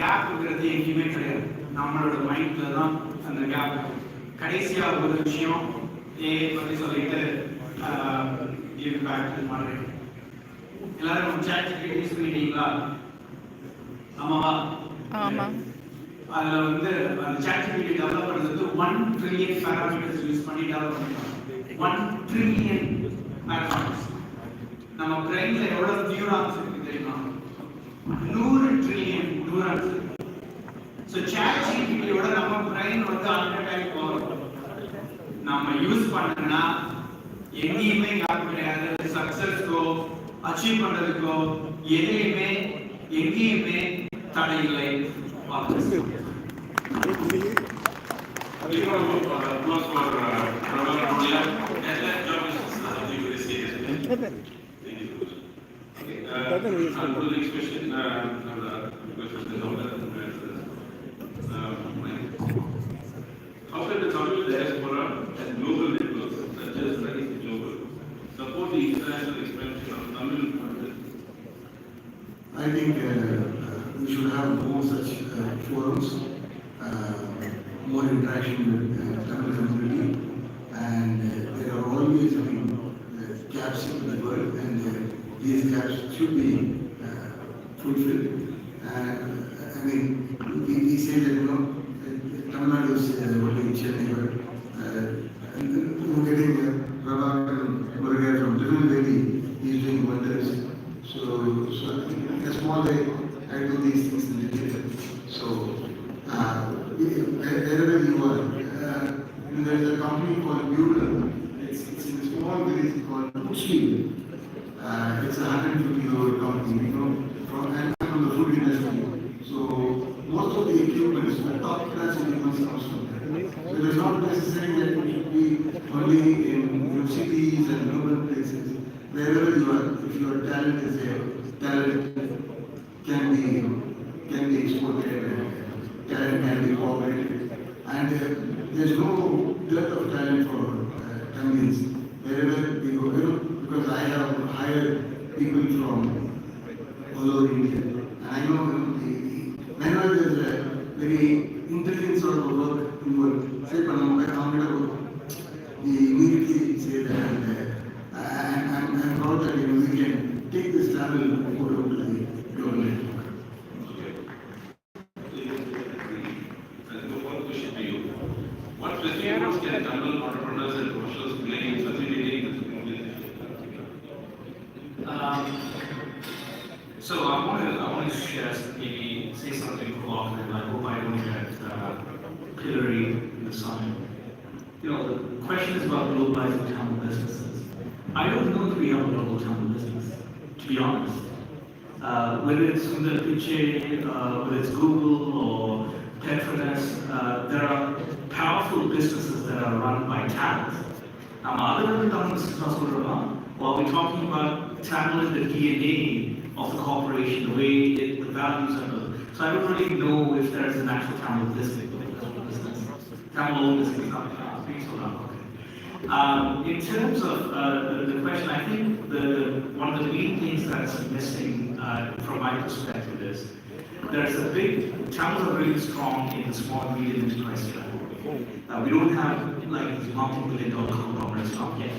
கேப்ங்கிறது எங்கேயுமே கிடையாது. நம்மளோட மைண்ட்ல தான் அந்த கேப் கடைசியா ஒரு விஷயம் ஏ பத்தி சொல்லிட்டு கிவ் பேக் டு எல்லாரும் சாட் யூஸ் பண்ணிட்டீங்களா? ஆமாவா? ஆமாம் அதுல வந்து அந்த சாட் ஜிபிடி டெவலப் பண்றது ஒன் ட்ரில்லியன் பேராமீட்டர்ஸ் யூஸ் பண்ணி டெவலப் பண்ணிருக்காங்க. ஒன் ட்ரில்லியன் பேராமீட்டர்ஸ் நம்ம பிரெயின்ல எவ்வளவு நியூரான்ஸ் இருக்கு தெரியுமா? நூறு ட்ரில்லியன் நியூரான்ஸ் ஸோ சாட் ஜிபிடியோட நம்ம பிரெயின் வந்து ஹண்ட்ரட் டைம் பவர் நம்ம யூஸ் பண்ணனா எங்கேயுமே கேப் கிடையாது சக்சஸ்க்கோ அச்சீவ் பண்றதுக்கோ எதையுமே எங்கேயுமே தடை இல்லை you. Mulia. And that job is something very serious. Thank you. Okay, uh, on to the next question. Uh, the question is on the uh, How can the Tamil diaspora and global networks such as Legacy Global support the international expansion of Tamil content? I think uh, we should have more such uh, forums, uh, more interaction with uh, Tamil community, and uh, there are always been uh, gaps in the world, and uh, these gaps should be uh, fulfilled. And uh, I mean, we, we say that you know, Tamil Nadu is uh, in Chennai, but uh, we're getting uh, Prabhakar Murugan from Tirunelveli, he's doing wonders. So, so in a small way, I do these things in literature. So, uh, wherever you are, uh, there is a company called Bugle. It's, it's in a small village called Puchli. It's a 150 year company, know, from, and from the food industry. So, most of the equipment the top class equipment comes from there. So, it is not necessary that it should be only in cities and urban places. Wherever you are, if your talent is there, talent can be can be exported and talent can be cooperated. And uh, there's no dearth of talent for uh, Tamils. Wherever we go, you know, because I have hired people from all over India. And I know you know, the, the, whenever there's a very intelligent sort of work involved, say, Panama, Panama, we immediately say that and, uh, and, and I'm proud that you know, we can take this travel over to the global network. And one question to you. What responsibilities can Tamil question is about globalizing Tamil businesses. I don't know if we have a global Tamil business, to be honest. Uh, whether it's Sundar Pichai, uh, whether it's Google or Petronas, uh, there are powerful businesses that are run by talent. நம்ம அதிலிருந்து Tamil business நான் சொல்றோமா while we're talking about Tamil in the DNA of the corporation, the way it, the values are. So I don't really know if there's an actual Tamil business. business. Tamil owned business. Um, in terms of uh, the, the question, I think the one of the main things that's missing uh, from my perspective is there's a big Tamils are really strong in the small and medium enterprise level. Uh, we don't have like these multi-billion dollar conglomerates not yet.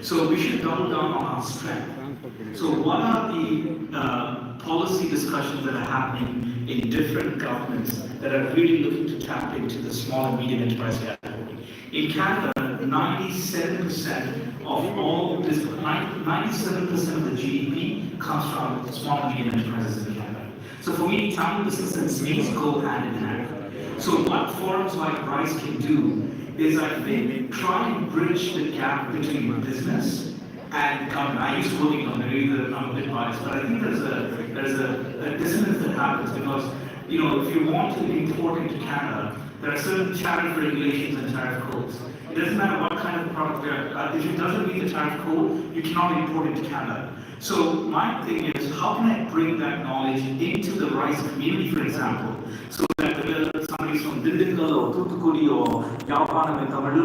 So we should double down on our strength. So what are the uh, policy discussions that are happening in different governments that are really looking to tap into the small and medium enterprise category? In Canada, 97% of all this, 97% of the GDP comes from small and medium enterprises in Canada. So for me, Tamil business and SMEs go hand in hand. So what forums like RISE can do is, I think, try and bridge the gap between business and. I used to work in government, maybe I'm a bit biased, but I think there's a, there's a, a dissonance that happens because, you know, if you want to import into Canada, there are certain tariff regulations and tariff codes. It doesn't matter what kind of product there, uh, if it doesn't meet the tariff code, you cannot import into Canada. So my thing is, how can I bring that knowledge into the rice community, for example, so that whether somebody's from Dindigul or Toothukudi or Yapanam in Tamil